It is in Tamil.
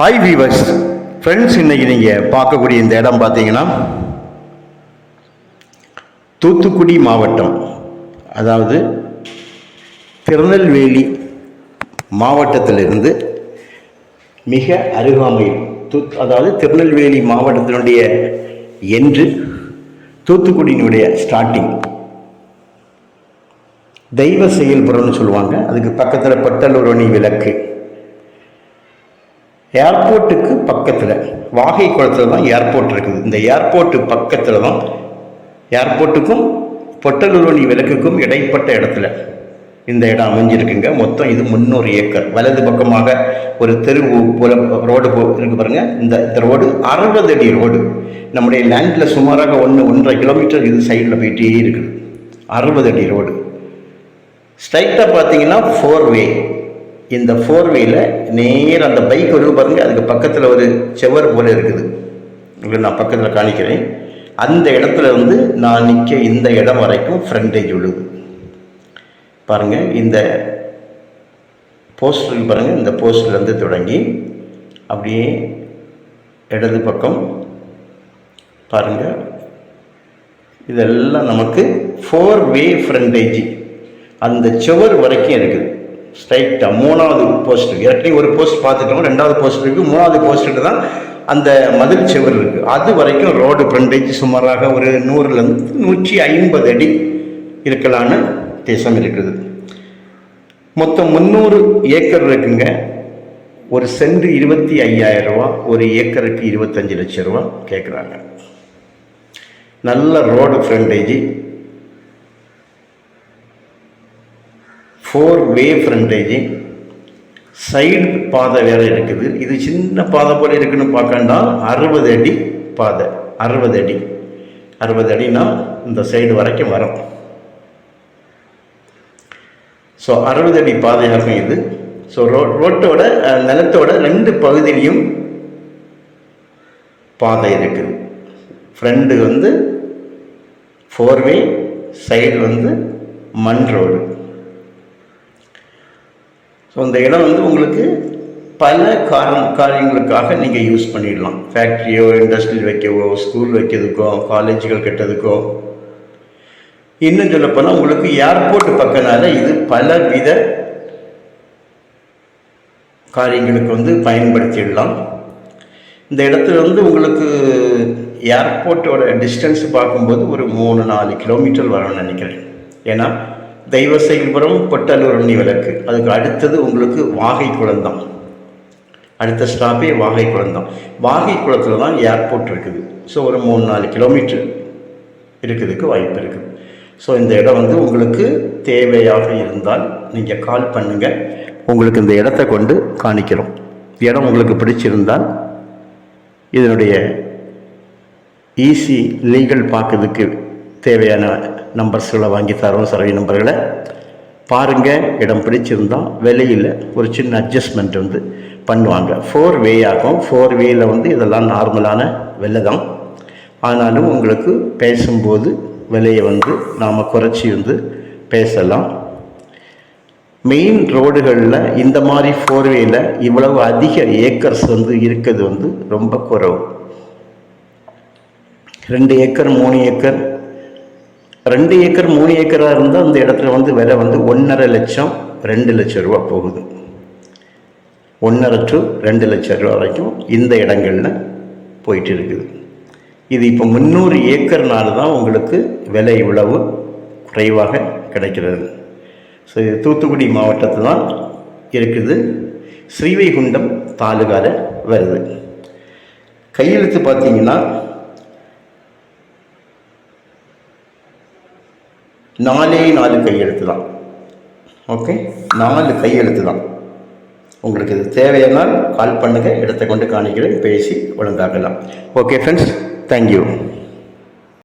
ஹாய் வீவர்ஸ் ஃப்ரெண்ட்ஸ் இன்னைக்கு நீங்கள் பார்க்கக்கூடிய இந்த இடம் பார்த்தீங்கன்னா தூத்துக்குடி மாவட்டம். அதாவது திருநெல்வேலி மாவட்டத்திலிருந்து மிக அருகாமையில் தூத் அதாவது திருநெல்வேலி மாவட்டத்தினுடைய என்று தூத்துக்குடியினுடைய ஸ்டார்டிங் தெய்வ செயல்புறம்னு சொல்லுவாங்க. அதுக்கு பக்கத்தில் பட்டலூரணி விளக்கு. ஏர்போர்ட்டுக்கு பக்கத்தில் வாகை குளத்தில் தான் ஏர்போர்ட் இருக்குது. இந்த ஏர்போர்ட்டு பக்கத்தில் தான் ஏர்போர்ட்டுக்கும் பொட்டலூரணி விளக்குக்கும் இடைப்பட்ட இடத்துல இந்த இடம் அமைஞ்சிருக்குங்க. மொத்தம் இது முந்நூறு ஏக்கர். வலது பக்கமாக ஒரு தெரு போல ரோடு போ இருக்கு பாருங்கள் இந்த இந்த ரோடு அறுபது அடி ரோடு. நம்முடைய லேண்டில் சுமாராக ஒன்று ஒன்றரை கிலோமீட்டர் இது சைடில் போயிட்டே இருக்குது. அறுபது அடி ரோடு. ஸ்ட்ரைட்டாக பார்த்தீங்கன்னா ஃபோர் வே இந்த ஃபோர் வேல நேர் அந்த பைக் வருது பாருங்கள் அதுக்கு பக்கத்தில் ஒரு செவர் போல இருக்குது. உங்களுக்கு நான் பக்கத்தில் காணிக்கிறேன். அந்த இடத்துல வந்து நான் நிற்க இந்த இடம் வரைக்கும் ஃப்ரண்டேஜ் விழுது பாருங்க இந்த போஸ்டர் பாருங்கள் இந்த போஸ்டர்லேருந்து தொடங்கி அப்படியே இடது பக்கம் பாருங்கள் இதெல்லாம் நமக்கு ஃபோர் வே ஃப்ரண்டேஜ் அந்த சுவர் வரைக்கும் இருக்குது. ஸ்ட்ரைட்டாக மூணாவது போஸ்ட் ஏற்கனவே ஒரு போஸ்ட் பார்த்துட்டோம். ரெண்டாவது போஸ்ட் இருக்குது மூணாவது போஸ்ட்டு தான் அந்த மதில் சுவர் இருக்குது அது வரைக்கும் ரோடு ஃப்ரண்டேஜ் சுமாராக ஒரு நூறுலேருந்து நூற்றி ஐம்பது அடி இருக்கலான்னு தேசம் இருக்குது. மொத்தம் முந்நூறு ஏக்கர் இருக்குங்க. ஒரு சென்ட் இருபத்தி ஐயாயிரம் ரூபா ஒரு ஏக்கருக்கு இருபத்தஞ்சி லட்சம் ரூபா கேட்குறாங்க நல்ல road frontage four way frontage side பாதை வேறு இருக்குது. இது சின்ன பாதை போல் இருக்குன்னு பார்க்கண்டா அறுபது அடி பாதை. அறுபது அடி. அறுபது அடினா இந்த சைடு வரைக்கும் வரும். ஸோ அறுபது அடி பாதையாகும் இது. ஸோ ரோ ரோட்டோட நிலத்தோட ரெண்டு பகுதியிலையும் பாதை இருக்குது. ஃப்ரெண்டு வந்து ஃபோர் வே சைடு வந்து மண் ரோடு ஸோ இந்த இடம் வந்து உங்களுக்கு பல காரணம் காரியங்களுக்காக நீங்கள் யூஸ் பண்ணிடலாம். ஃபேக்ட்ரியோ இண்டஸ்ட்ரியல் வைக்கவோ ஸ்கூல் வைக்கிறதுக்கோ காலேஜுகள் கட்டுறதுக்கோ. இன்னும் சொல்லப்போனால் உங்களுக்கு ஏர்போர்ட் பக்கனால இது பல வித காரியங்களுக்கு வந்து பயன்படுத்திடலாம். இந்த இடத்துல வந்து உங்களுக்கு ஏர்போர்ட்டோட டிஸ்டன்ஸ் பார்க்கும்போது ஒரு மூணு நாலு கிலோமீட்டர் வரும்னு நினைக்கிறேன். ஏன்னா தெய்வ செயல்புரம் பொட்டலூரணி விளக்கு. அதுக்கு அடுத்தது உங்களுக்கு வாகை குளம்தான். அடுத்த ஸ்டாப்பே வாகை குளம்தான். வாகை குளத்தில் தான் ஏர்போர்ட் இருக்குது. ஸோ ஒரு மூணு நாலு கிலோமீட்டர் இருக்கிறதுக்கு வாய்ப்பு இருக்குது. ஸோ இந்த இடம் வந்து உங்களுக்கு தேவையாக இருந்தால் நீங்கள் கால் பண்ணுங்கள் உங்களுக்கு இந்த இடத்த கொண்டு காணிக்கிறோம். இடம் உங்களுக்கு பிடிச்சிருந்தால் இதனுடைய ஈஸி லீகல் பார்க்கறதுக்கு தேவையான நம்பர்ஸ்களை வாங்கி தரோம் சர்வே நம்பர்களை பாருங்கள் இடம் பிடிச்சிருந்தால் விலையில் ஒரு சின்ன அட்ஜஸ்ட்மெண்ட் வந்து பண்ணுவாங்க. ஃபோர் வே ஆகும். ஃபோர் வேயில் வந்து இதெல்லாம் நார்மலான விலை தான். ஆனாலும் உங்களுக்கு பேசும்போது விலையை வந்து நாம் குறைச்சி வந்து பேசலாம். மெயின் ரோடுகளில் இந்த மாதிரி ஃபோர் வேல இவ்வளவு அதிக ஏக்கர்ஸ் வந்து இருக்கிறது வந்து ரொம்ப குறவு. ரெண்டு ஏக்கர் மூணு ஏக்கர் ரெண்டு ஏக்கர் மூணு ஏக்கராக இருந்தால் அந்த இடத்துல வந்து விலை வந்து ஒன்றரை லட்சம் ரெண்டு லட்சம் ரூபா போகுது. ஒன்றரை டு ரெண்டு லட்சம் ரூபா வரைக்கும் இந்த இடங்களில் போயிட்டு இருக்குது. இது இப்போ முந்நூறு ஏக்கர்னால தான் உங்களுக்கு விலை இவ்வளவு குறைவாக கிடைக்கிறது. ஸோ இது தூத்துக்குடி மாவட்டத்தில் தான் இருக்குது. ஸ்ரீவைகுண்டம் தாலுகாவில் வருது. கையெழுத்து பார்த்தீங்கன்னா நாலே நாலு கையெழுத்து தான் ஓகே நாலு கையெழுத்து தான் உங்களுக்கு இது தேவையானால் கால் பண்ணுங்கள் இடத்தை கொண்டு காணிக்கிறேன் பேசி ஒழுங்காக்கலாம். Okay friends thank you